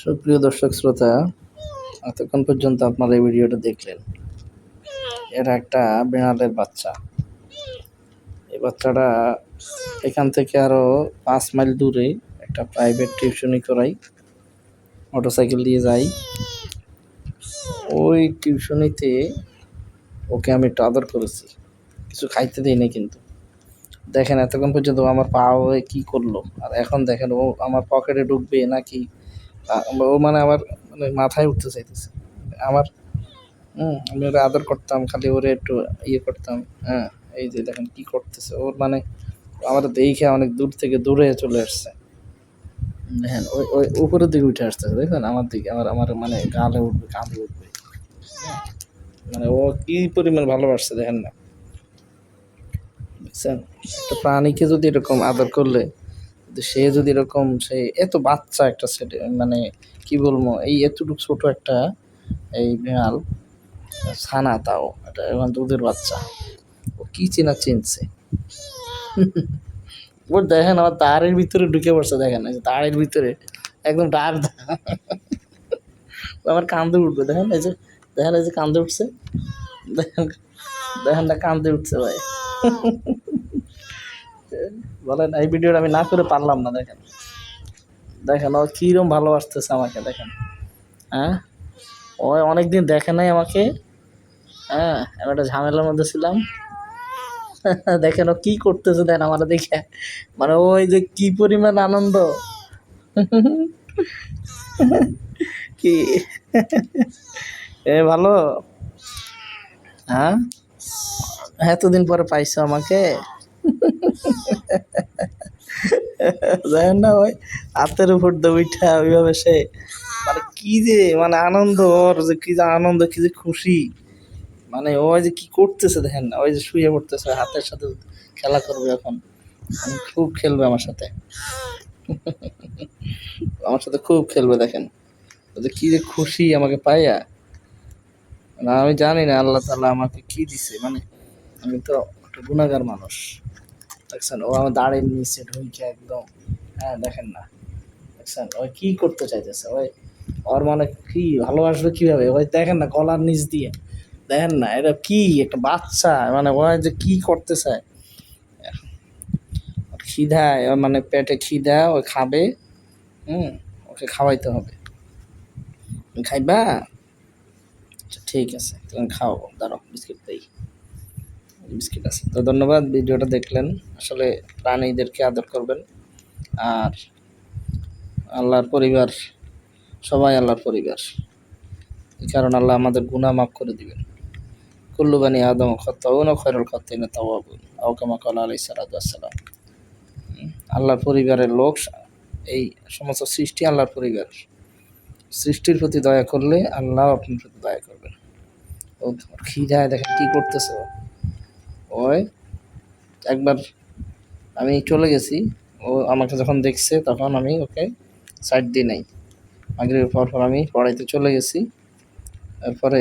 সুপ্রিয় দর্শক শ্রোতা, এতক্ষণ পর্যন্ত আপনারা এই ভিডিওটা দেখলেন। এরা একটা বেড়ালের বাচ্চা। এই বাচ্চাটা এখান থেকে আরও পাঁচ মাইল দূরে একটা প্রাইভেট টিউশনি করাই মোটরসাইকেল দিয়ে যাই ওই টিউশনিতে ওকে আমি একটু আদর করেছি। কিছু খাইতে দিই না কিন্তু। দেখেন এতক্ষণ পর্যন্ত আমার পা কী করল? আর এখন দেখেন ও আমার পকেটে ঢুকবে নাকি ও মানে আমার মানে মাথায় উঠতে চাইতেছে। আমার, হুম, আমি ওরা আদর করতাম, খালি ওরে একটু ইয়ে করতাম হ্যাঁ এই যে দেখেন কি করতেছে। ওর মানে আমার দেখে অনেক দূর থেকে দূরে চলে আসছে। দেখেন, ওই ওই উপরের দিকে উঠে আসতেছে দেখেন আমার দিকে, আমার আমার মানে গালে উঠবে, কাঁধে উঠবে। মানে ও কি পরিমাণ ভালোবাসছে, দেখেন না। বুঝছেন একটা প্রাণীকে যদি এরকম আদর করলে সে যদি এরকম, সে এত বাচ্চা একটা ছেলে মানে কি বলব, এই এতটুকু ছোট একটা এই বিড়াল ছানা তাও, এটা এখন দুধের বাচ্চা, ও কি চেনা চিনছে? ওর দেখেন আমার তারের ভিতরে ঢুকে পড়ছে, দেখেন, এই যে তারের ভিতরে, একদম ডাক আমার কান্দে উঠবে, দেখেন, এই যে, দেখেন, এই যে কান্দে উঠছে, দেখেন দেখেন না কান্দে উঠছে ভাই। বলেন, এই ভিডিওটা আমি না করে পারলাম না, দেখেন। দেখেন, ও কীরকম ভালোবাসতেছে আমাকে, দেখেন। হ্যাঁ? ও অনেকদিন দেখে নাই আমাকে। হ্যাঁ আমি একটা ঝামেলার মধ্যে ছিলাম। দেখেন, ও কি করতেছে, দেন আমার দেখে মানে ওই যে কি পরিমাণ আনন্দ। কি? এ, ভালো? হ্যাঁ? এতদিন পরে পাইছো আমাকে? দেখেন না ওই হাতের উপর দিয়ে উঠা, ওইভাবে সে মানে কি যে মানে আনন্দ, ওর যে কি যে আনন্দ, কি যে খুশি। মানে ও যে কি করতেছে, দেখেন না, ওই যে শুয়ে পড়তেছে, হাতের সাথে খেলা করবে এখন। মানে খুব খেলবে আমার সাথে। আমার সাথে খুব খেলবে, দেখেন। ও যে কি যে খুশি আমাকে পাইয়া। না আমি জানি না, আল্লাহ তাআলা আমাকে কি দিছে মানে আমি তো একটা গুণাগার মানুষ। দেখছেন ও আমার দাঁড়িয়ে নিচে ঢুকে একদম হ্যাঁ দেখেন না। দেখছেন, ওই কি করতে চাইতেছে? ওই, ওর মানে কি, ভালোবাসবে কীভাবে? ওই দেখেন না, গলার নিচ দিয়ে। দেখেন না এটা কি, একটা বাচ্চা মানে ও যে কি করতে চায় ওর মানে পেটে খিদা ও খাবে, হুম, ওকে খাওয়াইতে হবে। খাইবা? আচ্ছা ঠিক আছে, তুমি খাও, দাঁড়াও, বিস্কিট দেই। বিস্কিট আছে। তো ধন্যবাদ, ভিডিওটা দেখলেন। আসলে প্রাণীদেরকে আদর করবেন। আর আল্লাহর পরিবার, সবাই আল্লাহর পরিবার। এই কারণ আল্লাহ আমাদের গুনাহ মাফ করে দিবেন। কুল্লু বানি আদম খত্তাউন ও খয়রুল খত্তিন তাওয়াবুন, আও কামা কালা আলাইহিস সালাতু আল্লাহর পরিবারের লোক, এই সমস্ত সৃষ্টি আল্লাহর পরিবার। সৃষ্টির প্রতি দয়া করলে আল্লাহ আপনার প্রতি দয়া করবেন। ও খিদায় দেখেন কী করতেছে ওই একবার আমি চলে গেছি। ও আমাকে যখন দেখছে তখন আমি ওকে সাইড দিই নাই। মাগরিবের পর পর আমি পড়াইতে চলে গেছি। তারপরে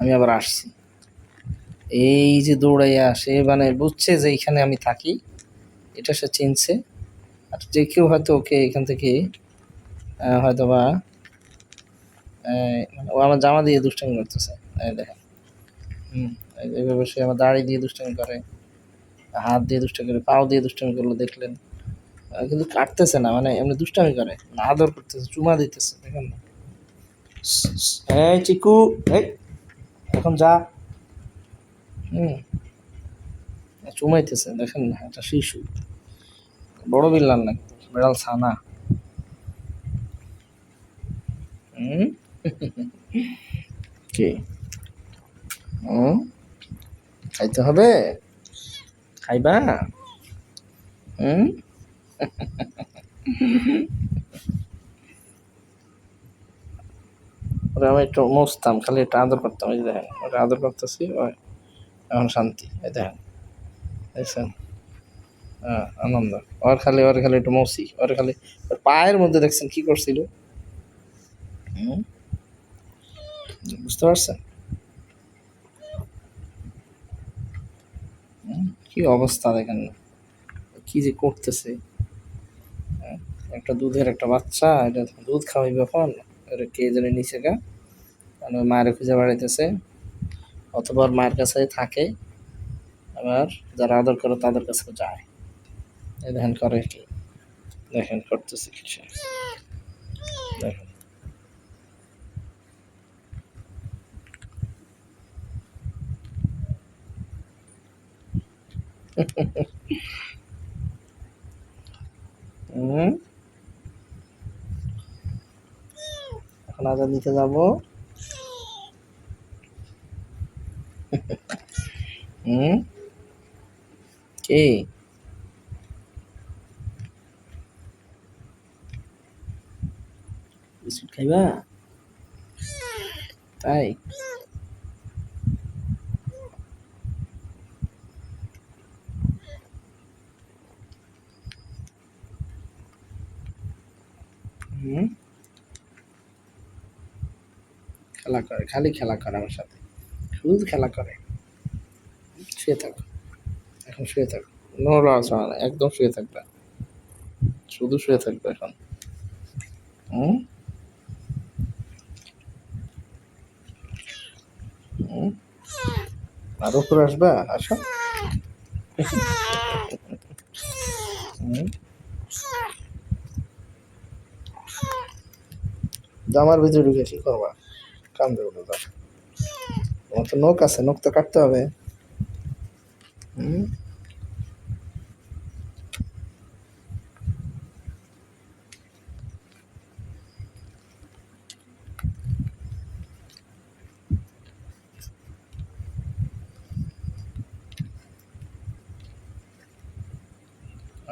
আমি আবার আসছি। এই যে দৌড়াইয়া সে মানে বুঝছে যে এইখানে আমি থাকি। এটা সে চিনছে। আর যে কেউ হয়তো ওকে এখান থেকে হয়তো বা মানে ও আমার জামা দিয়ে দুষ্টামি করতেছে। দেখেন। এইভাবে সে আমার দাড়ি দিয়ে দুষ্টামি করে হাত দিয়ে দুষ্টামি করে পাও দিয়ে দুষ্টামি করল দেখলেন। কিন্তু কাটতেছে না মানে এমনি দুষ্টামি করে আদর করতেছে চুমা দিতেছে দেখেন না। এই চিকু এই এখন যা। হুম চুমাইতেছে দেখেন না একটা শিশু। বড় বিড়াল না বিড়াল ছানা। হুম? কি? হুম? খাইতে হবে? খাইবা? হুম? ওরা আমি একটু মুছতাম, খালি একটু আদর করতাম, এই দেখেন ওটা আদর করতেছি এখন শান্তি, এই দেখেন, দেখছেন? হ্যাঁ আনন্দ। ওর খালি ওর খালি একটু মৌসি ওর খালি, ওর পায়ের মধ্যে দেখছেন কি করছিল? বুঝতে পারছেন? কি অবস্থা দেখেন? কি যে করতেছে? একটা দুধের একটা বাচ্চা, এটা দুধ খাওয়াইবে এখন এটা কে জানে নিচে গা? মানে মায়ের খুঁজে বেড়াইতেছে, অথবা মায়ের কাছে থাকে, আবার যারা আদর করে তাদের কাছে যায়। দেখেন করে কি, দেখেন করতেছে কিছু দেখেন। এখন আজাদ দিতে যাব। হুম। কি? বিস্কুট খাইবা? তাই হুম খেলা করে, খালি খেলা করে আমার সাথে। শুধু খেলা করে। শুয়ে থাকো। এখন শুয়ে থাকো। নড়াচড়া না, একদম শুয়ে থাকবে। শুধু শুয়ে থাকবে এখন। হুম? আর উপরে আসবা? আসো। জামার ভিতরে ঢুকে কি করবা কামড়ে উঠে দাও তোমার তো নখ আছে নখ তো কাটতে হবে। হুম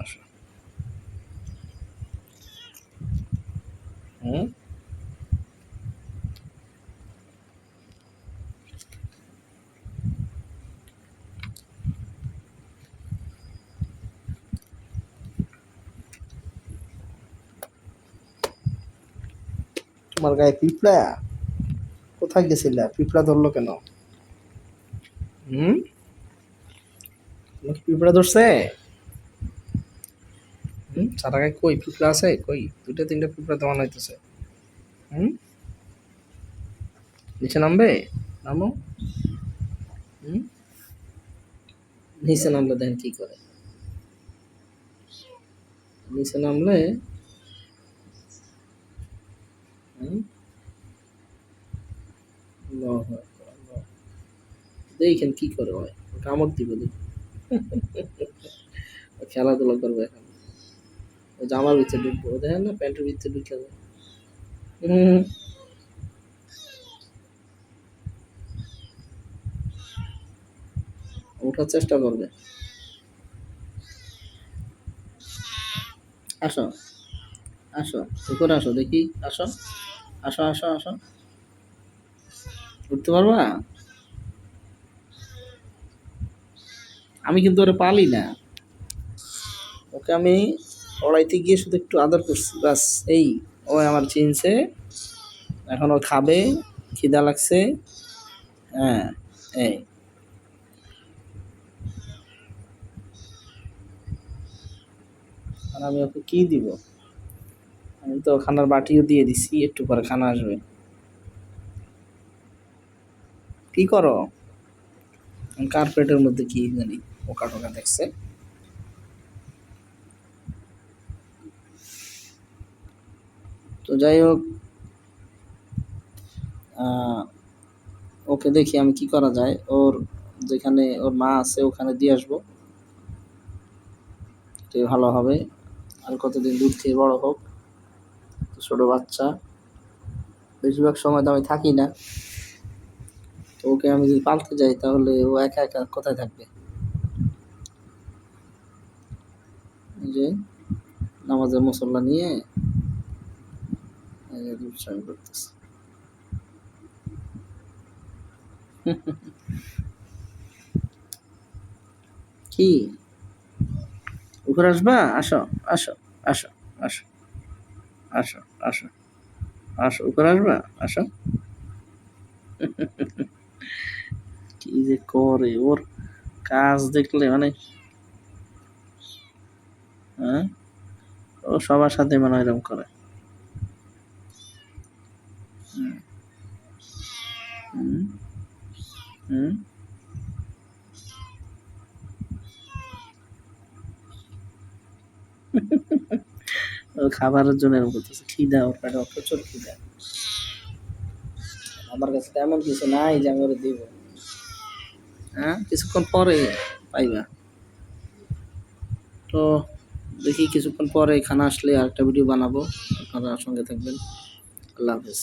আসো হুম তোমার গায়ে পিঁপড়া? কোথায় গেছিলা? পিঁপড়া ধরলো কেন? তোমার পিঁপড়া ধরছে? সারা গায়ে কই? পিঁপড়া আছে? কই? তিনটা পিঁপড়া দেওয়ানো হইতেছে। নিচে নামবে? নামো। নিচে নামলে দেখেন কি করে? নিচে নামলে হুম আল্লাহু। দেখেন কি করে হয়? কামড় দিব খেলাধুলা করবে এখন। ও জামার ভিতরে ঢুকবো। দেখেন না, প্যান্টের ভিতরে ঢুকে যাবে ওঠার চেষ্টা করবে। আসো। আসো। উপরে আসো দেখি। আসো। আসো আসো আসো। উঠতে পারবা? আমি কিন্তু ওরা পালি না। ওকে আমি পড়াইতে গিয়ে শুধু একটু আদর করছি বাস এই, ও আমার চিনছে এখন ও খাবে, খিদা লাগছে। হ্যাঁ এই। আর আমি ওকে কি দিব? আমি তো খানার বাটিও দিয়ে দিছি, একটু পরে খানা আসবে। কি করো? কার্পেটের মধ্যে কি জানি পোকা টোকা দেখছে। তো যাই হোক ওকে দেখি আমি কি করা যায়। ওর যেখানে ওর মা আছে ওখানে দিয়ে আসব। তো ভালো হবে। আর কতদিন দুধ খেয়ে বড় হোক। ছোট বাচ্চা। বেশিরভাগ সময় তো আমি থাকি না। তো ওকে আমি যদি পালতে যাই তাহলে ও একা একা কোথায় থাকবে? যে নামাজের মুসল্লা নিয়ে কি? উপরে আসবা? আসো আসো আসো আসো আসো আসো আসো, উপরে আসবা? আসো। কি যে করে, ওর কাজ দেখলে মানে হ্যাঁ? ও সবার সাথে মনে এরকম করে। খাবারের জন্য এরকম করতেছে। খিদা ওর পেটে প্রচুর খিদা। আমার কাছে তেমন কিছু নাই যে আমি ওরে দিব। হ্যাঁ? কিছুক্ষণ পরে পাইবা। তো দেখি কিছুক্ষণ পরে এখানে আসলে আরেকটা ভিডিও বানাবো। আপনারা সঙ্গে থাকবেন। আল্লাহ হাফেজ।